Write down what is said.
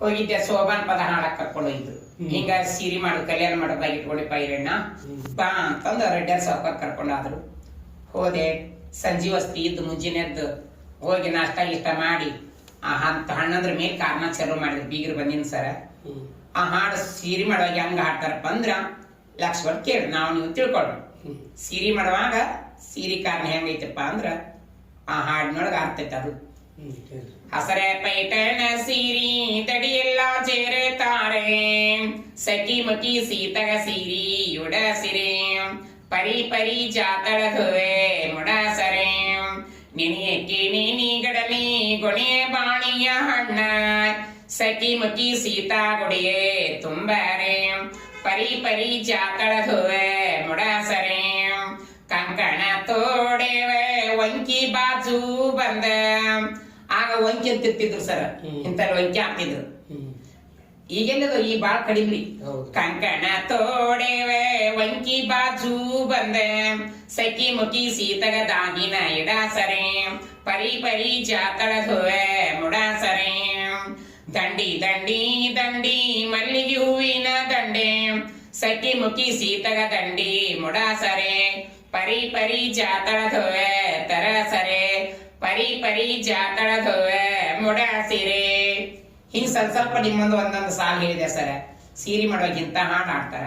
ಹೋಗಿದ್ದೆ ಸೋಬಾನ್ ಪದ ಹಾಡಕ್ ಕರ್ಕೊಂಡು ಹೋಗಿದ್ರು. ಹಿಂಗ ಸೀರೆ ಮಾಡು ಕಲ್ಯಾಣ ಮಾಡೋದಾಗಿಟ್ಕೊಳ್ಳಿ ಪೈರಣ್ಣ. ಬಾ ಅಂತಂದು ರೆಡ್ಡರ್ ಸಾವ್ಕಾರ ಕರ್ಕೊಂಡಾದ್ರು ಹೋದೆ ಸಂಜೆ ವಸ್ತಿ ಇದ್ದು ಮುಂಜಾನೆ ಎದ್ದು ಹೋಗಿ ನಾಷ್ಟ ಇಷ್ಟ ಮಾಡಿ ಆ ಹಂತ ಹಣ್ಣಂದ್ರ ಮೇಲೆ ಕಾರಣ ಚಲೋ ಮಾಡಿದ್ರು ಬೀಗರು ಬಂದಿನ ಸರ. ಆ ಹಾಡು ಸೀರೆ ಮಾಡುವಾಗ ಹೆಂಗ ಹಾಡ್ತಾರಪ್ಪ ಅಂದ್ರ ಲಕ್ಷ್ಮಣ್ ಕೇಳಿ ನಾವು ನೀವು ತಿಳ್ಕೊಳ್ಳೋಣ ಸೀರಿ ಮಾಡುವಾಗ ಸೀರೆ ಕಾರಣ ಹೆಂಗೈತಪ್ಪ ಅಂದ್ರ ಆ ಹಾಡಿನೊಳಗ ಆಗ್ತೈತೆ ಅದು. ಹಸರೆ ಪೈಟನ ಸೀರಿ ಸಖಿ ಮುಖಿ ಸೀತಗ ಸೀರಿ ಉಡ ಸಿರೆ ಪರಿ ಪರಿ ಜಾತಳಗುವೆ ಮುಡಸರೆ. ನೆನೆಯಕ್ಕೆ ನೀಗಡಲಿ ಗೊಣೆ ಬಾಣಿಯ ಹಣ್ಣ. ಸಖಿ ಮುಖಿ ಸೀತಾ ಗುಡಿಯೇ ತುಂಬರೆ. ಪರಿ ಪರಿ ಜಾತಳಗುವೆ ಮುಡಸರೆ. ಕಂಕಣ ತೋಡೆವೆ ಒಂಕಿ ಬಾಜು ಬಂದ. ಆಗ ಒಂಕಿ ಅಂತಿರ್ತಿದ್ರು ಸರ್. ಹ್ಮ್. ಇಂತ ಹಾಕ್ತಿದ್ರು. ಈಗೆಲ್ಲದು ಈ ಬಾಳ್ ಕಡಿಮ್ರಿ. ಹೌದು. ಕಂಕಣ ತೋಡೆವೆ ವಂಕಿ ಬಾಜು ಬಂದೆ. ಸಖಿ ಮುಖಿ ಸೀತಗ ದಾಗಿನ ಇಡಾಸರೆ. ಪರಿ ಪರಿ ಜಾತಳಗುವೆ ಮುಡಾಸರೆ. ದಂಡಿ ದಂಡಿ ದಂಡಿ ಮಲ್ಲಿಗೆ ಹೂವಿನ ದಂಡೆ. ಸಖಿ ಮುಖಿ ಸೀತಗ ದಂಡಿ ಮುಡಾಸರೆ. ಪರಿ ಪರಿ ಜಾತಳಗುವೆ ತರಸರೆ. ಪರಿ ಪರಿ ಜಾತಳಗುವೆ ಮುಡಾಸಿರೆ. ಹಿಂಗ್ ಸ್ವಲ್ಪ ಸ್ವಲ್ಪ ನಿಮ್ಮೊಂದು ಒಂದೊಂದು ಸಾಲ್ ಹೇಳಿದೆ ಸರ್ ಸೀರೆ ಮಾಡೋಕ್ಕಿಂತ ಹಾಡು ಹಾಡ್ತಾರ.